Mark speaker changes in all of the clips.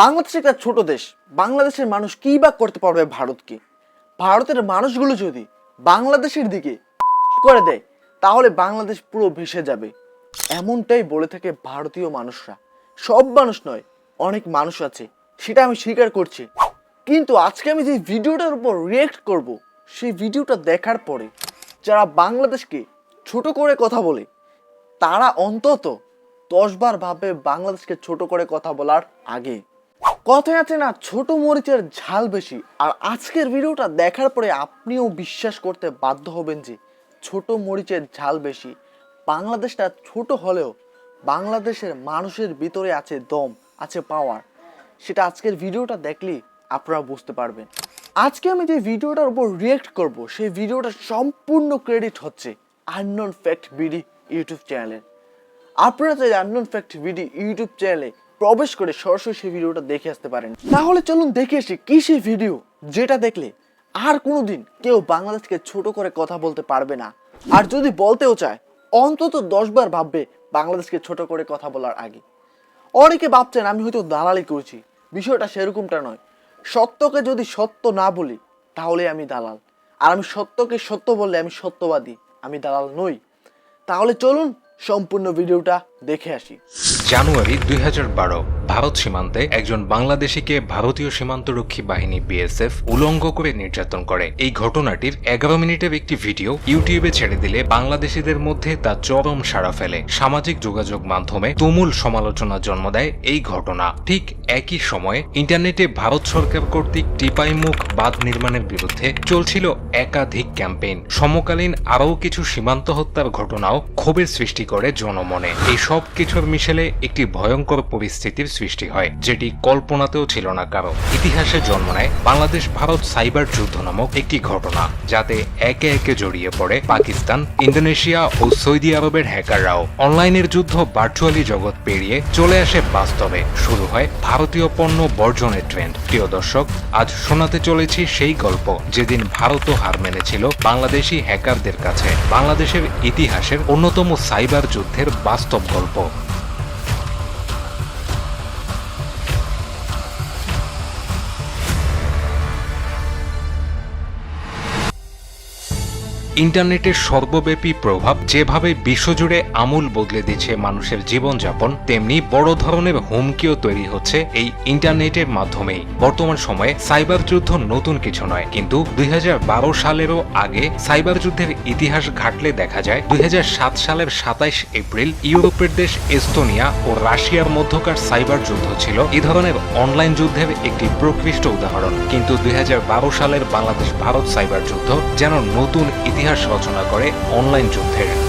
Speaker 1: বাংলাদেশ একটা ছোট দেশ। বাংলাদেশের মানুষ কি বা করতে পারবে ভারতকে ভারতের মানুষগুলো যদি বাংলাদেশের দিকে করে দেয়, তাহলে বাংলাদেশ পুরো ভেসে যাবে। এমনটাই বলে থাকে ভারতীয় মানুষরা। সব মানুষ নয়, অনেক মানুষ আছে। সেটা আমি স্বীকার করছি। কিন্তু আজকে আমি যে ভিডিওটার উপর রিয়েক্ট করব, সেই ভিডিওটা দেখার পরে যারা বাংলাদেশকে ছোট করে কথা বলে, তারা অন্তত দশবার ভাববে বাংলাদেশকে ছোট করে কথা বলার আগে কথায় আছে না, ছোট মরিচের ঝাল বেশি। আর আজকের ভিডিওটা দেখার পরে আপনিও বিশ্বাস করতে বাধ্য হবেন যে ছোট মরিচের ঝাল বেশি। বাংলাদেশটা ছোট হলেও বাংলাদেশের মানুষের ভিতরে আছে দম, আছে পাওয়ার সেটা আজকের ভিডিওটা দেখলেই আপনারা বুঝতে পারবেন। আজকে আমি যে ভিডিওটার উপর রিয়েক্ট করব, সেই ভিডিওটা সম্পূর্ণ ক্রেডিট হচ্ছে আননোন ফ্যাক্ট বিডি ইউটিউব চ্যানেলের। আপনারা চাইলে আননোন ফ্যাক্ট ভিডি ইউটিউব চ্যানেলে প্রবেশ করে সরাসরি সেই ভিডিওটা দেখে আসতে পারেন। তাহলে চলুন দেখে আসি কি সেই ভিডিও যেটা দেখলে আর কোনোদিন কেউ বাংলাদেশকে ছোট করে কথা বলতে পারবে না। আর যদি বলতেও চায়, অন্তত দশবার ভাববে বাংলাদেশকে ছোট করে কথা বলার আগে। অনেকে ভাবছেন আমি হয়তো দালালি করছি। বিষয়টা সেরকমটা নয়। সত্যকে যদি সত্য না বলি, তাহলে আমি দালাল। আর আমি সত্যকে সত্য বললে আমি সত্যবাদী, আমি দালাল নই। তাহলে চলুন সম্পূর্ণ ভিডিওটা দেখে আসি।
Speaker 2: জানুয়ারি দুই হাজার বারো। ভারত সীমান্তে একজন বাংলাদেশিকে ভারতীয় সীমান্তরক্ষী বাহিনী বিএসএফ উলঙ্গ করে নির্যাতন করে। এই ঘটনাটির এগারো মিনিটের একটি ভিডিও ইউটিউবে ছেড়ে দিলে বাংলাদেশিদের মধ্যে তা চরম সাড়া ফেলে। সামাজিক যোগাযোগ মাধ্যমে তুমুল সমালোচনা জন্ম দেয় এই ঘটনা। ঠিক একই সময়ে ইন্টারনেটে ভারত সরকার কর্তৃক টিপাইমুখ বাঁধ নির্মাণের বিরুদ্ধে চলছিল একাধিক ক্যাম্পেইন। সমকালীন আরও কিছু সীমান্ত হত্যার ঘটনাও ক্ষোভের সৃষ্টি করে জনমনে। এই সব কিছুর মিশেলে একটি ভয়ঙ্কর পরিস্থিতির সৃষ্টি হয়, যেটি কল্পনাতেও ছিল না কারও। ইতিহাসে জন্ম নেয় বাংলাদেশ ভারত সাইবার যুদ্ধ নামক একটি ঘটনা, যাতে একে একে জড়িয়ে পড়ে পাকিস্তান, ইন্দোনেশিয়া ও সৌদি আরবের হ্যাকাররাও। অনলাইনের যুদ্ধ ভার্চুয়ালি জগৎ পেরিয়ে চলে আসে বাস্তবে। শুরু হয় ভারতীয় পণ্য বর্জনের ট্রেন্ড। প্রিয় দর্শক, আজ শোনাতে চলেছি সেই গল্প, যেদিন ভারতও হার মেনেছিল বাংলাদেশি হ্যাকারদের কাছে। বাংলাদেশের ইতিহাসের অন্যতম সাইবার যুদ্ধের বাস্তব গল্প। ইন্টারনেটের সর্বব্যাপী প্রভাব যেভাবে বিশ্বজুড়ে আমূল বদলে দিচ্ছে মানুষের জীবনযাপন, তেমনি বড় ধরনের হুমকিও তৈরি হচ্ছে এই ইন্টারনেটের মাধ্যমেই। বর্তমান সময়ে সাইবার যুদ্ধ নতুন কিছু নয়, কিন্তু দুই হাজার বারো সালেরও আগে সাইবার যুদ্ধের ইতিহাস ঘাটলে দেখা যায়, দুই হাজার সাত সালের সাতাইশ এপ্রিল ইউরোপের দেশ এস্তোনিয়া ও রাশিয়ার মধ্যকার সাইবার যুদ্ধ ছিল এ ধরনের অনলাইন যুদ্ধের একটি প্রকৃষ্ট উদাহরণ। কিন্তু দুই হাজার বারো সালের বাংলাদেশ ভারত সাইবার যুদ্ধ যেন নতুন ইতিহাস রচনা করে অনলাইন যুদ্ধের।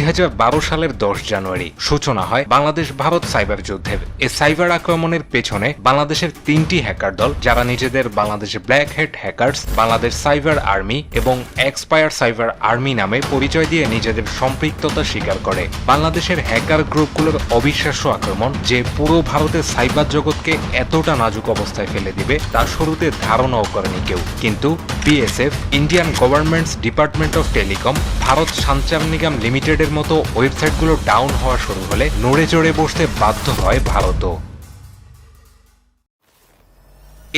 Speaker 2: দুই হাজার বারো সালের দশ জানুয়ারি সূচনা হয় বাংলাদেশ ভারত সাইবার যুদ্ধের। এই সাইবার আক্রমণের পেছনে বাংলাদেশের তিনটি হ্যাকার দল, যারা নিজেদের Bangladesh black head hackers Bangladesh cyber army এবং এক্সপায়ার সাইবার আর্মি নামে পরিচয় দিয়ে নিজেদের সম্পৃক্ততা স্বীকার করে। বাংলাদেশের হ্যাকার গ্রুপগুলোর অবিশ্বাস্য আক্রমণ যে পুরো ভারতের সাইবার জগৎকে এতটা নাজুক অবস্থায় ফেলে দিবে, তা শুরুতে ধারণাও করেনি কেউ। কিন্তু BSF Indian governments department of telecom Bharat Sanchar Nigam লিমিটেডের মতো ওয়েবসাইটগুলো ডাউন হওয়া শুরু হলে নড়ে চড়ে বসতে বাধ্য হয় ভারতও।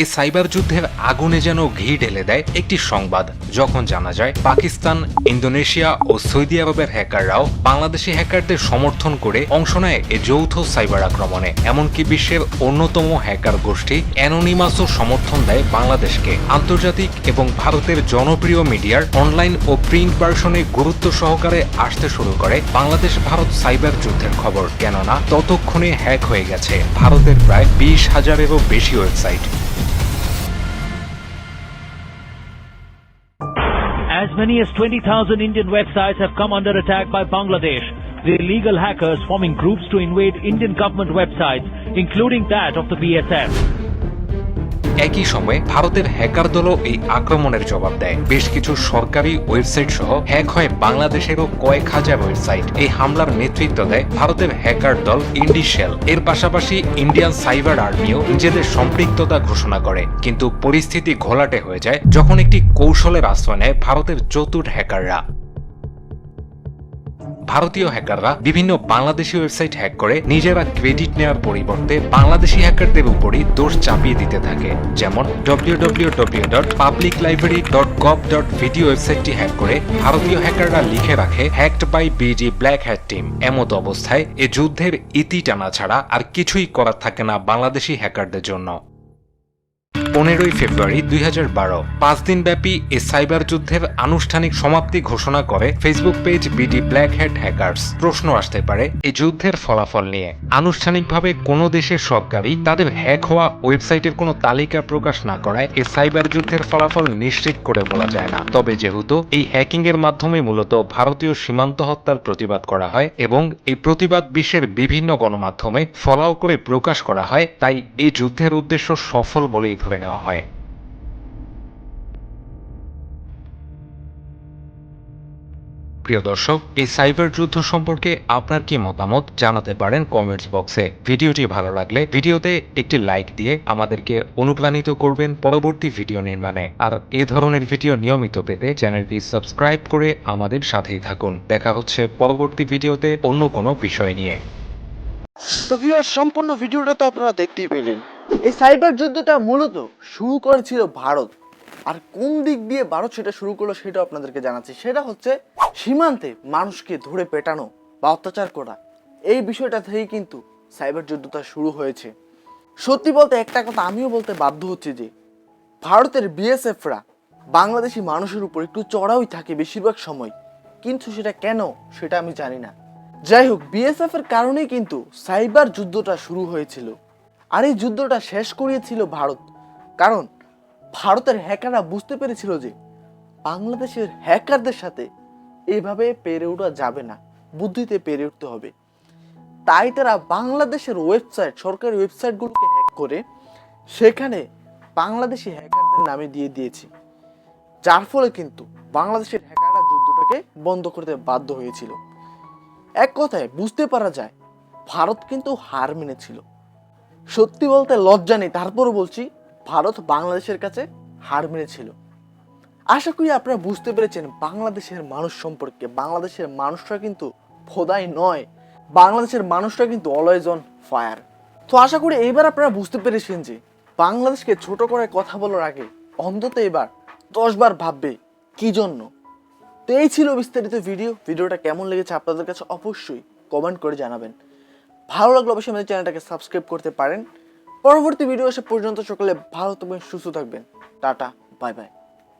Speaker 2: এই সাইবার যুদ্ধের আগুনে যেন ঘি ঢেলে দেয় একটি সংবাদ। যখন জানা যায়, পাকিস্তান, ইন্দোনেশিয়া ও সৌদি আরবের হ্যাকাররাও বাংলাদেশি হ্যাকারদের সমর্থন করে অংশ নেয় এ যৌথ সাইবার আক্রমণে। এমনকি বিশ্বের অন্যতম হ্যাকার গোষ্ঠী অ্যানোনিমাসও সমর্থন দেয় বাংলাদেশকে। আন্তর্জাতিক এবং ভারতের জনপ্রিয় মিডিয়ার অনলাইন ও প্রিন্ট ভার্সনে গুরুত্ব সহকারে আসতে শুরু করে বাংলাদেশ ভারত সাইবার যুদ্ধের খবর। কেননা, ততক্ষণে হ্যাক হয়ে গেছে। ভারতের প্রায় বিশ হাজারেরও বেশি website.
Speaker 3: Many as 20,000 Indian websites have come under attack by Bangladesh, the illegal hackers forming groups to invade Indian government websites, including that of the BSF.
Speaker 2: একই সময়ে ভারতের হ্যাকার দলও এই আক্রমণের জবাব দেয়। বেশ কিছু সরকারি ওয়েবসাইট সহ হ্যাক হয় বাংলাদেশেরও কয়েক হাজার ওয়েবসাইট। এই হামলার নেতৃত্ব দেয় ভারতের হ্যাকার দল ইন্ডিশেল। এর পাশাপাশি ইন্ডিয়ান সাইবার আর্মিও নিজেদের সম্পৃক্ততা ঘোষণা করে। কিন্তু পরিস্থিতি ঘোলাটে হয়ে যায় যখন একটি কৌশলের আশ্রয় নেয় ভারতের চতুর হ্যাকাররা। ভারতীয় হ্যাকাররা বিভিন্ন বাংলাদেশি ওয়েবসাইট হ্যাক করে নিজেরা ক্রেডিট নেওয়ার পরিবর্তে বাংলাদেশি হ্যাকারদের উপরই দোষ চাপিয়ে দিতে থাকে। যেমন www.publiclibrary.gov.video ওয়েবসাইটটি হ্যাক করে ভারতীয় হ্যাকাররা লিখে রাখে hacked by BG black hat team এমত অবস্থায় এ যুদ্ধের ইতি টানা ছাড়া আর কিছুই করার থাকে না বাংলাদেশি হ্যাকারদের জন্য। পনেরোই ফেব্রুয়ারি দুই হাজার বারো। পাঁচ দিন ব্যাপী এ সাইবার যুদ্ধের আনুষ্ঠানিক সমাপ্তি ঘোষণা করে Facebook page BD black hat hackers প্রশ্ন আসতে পারে এই যুদ্ধের ফলাফল নিয়ে। আনুষ্ঠানিকভাবে কোনো দেশের সরকারই তাদের হ্যাক হওয়া ওয়েবসাইটের কোনো তালিকা প্রকাশ না করায় এ সাইবার যুদ্ধের ফলাফল নিশ্চিত করে বলা যায় না। তবে যেহেতু এই হ্যাকিং এর মাধ্যমে মূলত ভারতীয় সীমান্ত হত্যার প্রতিবাদ করা হয় এবং এই প্রতিবাদ বিশ্বের বিভিন্ন গণমাধ্যমে ফলাও করে প্রকাশ করা হয়, তাই এই যুদ্ধের উদ্দেশ্য সফল বলেই ধরে নেওয়া হয়। প্রিয় দর্শক এই সাইবার যুদ্ধ সম্পর্কে আপনার কি মতামত জানাতে পারেন কমেন্টস বক্সে ভিডিওটি ভালো লাগলে ভিডিওতে একটি লাইক দিয়ে আমাদেরকে অনুপ্রাণিত করবেন পরবর্তী ভিডিও নির্মাণে। আর এ ধরনের ভিডিও নিয়মিত পেতে চ্যানেলটি সাবস্ক্রাইব করে আমাদের সাথেই থাকুন। দেখা হচ্ছে পরবর্তী ভিডিওতে অন্য কোনো বিষয় নিয়ে।
Speaker 1: তো সম্পূর্ণ ভিডিওটা তো আপনারা দেখতেই পেলেন। এই সাইবার যুদ্ধটা মূলত শুরু করেছিল ভারত। আর কোন দিক দিয়ে ভারত সেটা শুরু করল সেটা আপনাদেরকে জানাচ্ছি। সেটা হচ্ছে সীমান্তে মানুষকে ধরে পেটানো বা অত্যাচার করা। এই বিষয়টা থেকেই কিন্তু সাইবার যুদ্ধটা শুরু হয়েছে। সত্যি বলতে একটা কথা আমিও বলতে বাধ্য হচ্ছি যে, ভারতের বিএসএফরা বাংলাদেশি মানুষের উপর একটু চড়াওই থাকে বেশিরভাগ সময়। কিন্তু সেটা কেন সেটা আমি জানি না। যাই হোক বিএসএফ এর কারণেই কিন্তু সাইবার যুদ্ধটা শুরু হয়েছিল। আর এই যুদ্ধটা শেষ করিয়েছিল ভারত। কারণ ভারতের হ্যাকাররা বুঝতে পেরেছিল যে বাংলাদেশের হ্যাকারদের সাথে এভাবে পেরে ওঠা যাবে না, বুদ্ধিতে পেরে উঠতে হবে। তাই তারা বাংলাদেশের ওয়েবসাইট, সরকারি ওয়েবসাইটগুলোকে হ্যাক করে সেখানে বাংলাদেশি হ্যাকারদের নামে দিয়ে দিয়েছে। যার ফলে কিন্তু বাংলাদেশের হ্যাকাররা যুদ্ধটাকে বন্ধ করতে বাধ্য হয়েছিল। এক কথায় বুঝতে পারা যায়, ভারত কিন্তু হার মেনেছিল। সত্যি বলতে লজ্জা নেই। তারপরও বলছি, ভারত বাংলাদেশের কাছে হার মেনেছিল। আশা করি আপনারা বুঝতে পেরেছেন, বাংলাদেশের মানুষ সম্পর্কে, বাংলাদেশের মানুষরা কিন্তু খোদাই নয়। বাংলাদেশের মানুষরা কিন্তু অলওয়েজ অন ফায়ার তো আশা করি এইবার আপনারা বুঝতে পেরেছেন যে, বাংলাদেশকে ছোট করে কথা বলার আগে অন্তত এবার দশবার ভাববে, কি জন্য? তো এই ছিল বিস্তারিত ভিডিও। ভিডিওটা কেমন লেগেছে আপনাদের কাছে অবশ্যই কমেন্ট করে জানাবেন। ভালো লাগলে অবশ্যই আমাদের চ্যানেলটাকে সাবস্ক্রাইব করতে পারেন। পরবর্তী ভিডিও আসা পর্যন্ত সকলে ভালো থাকবেন, সুস্থ থাকবেন। Tata, bye bye.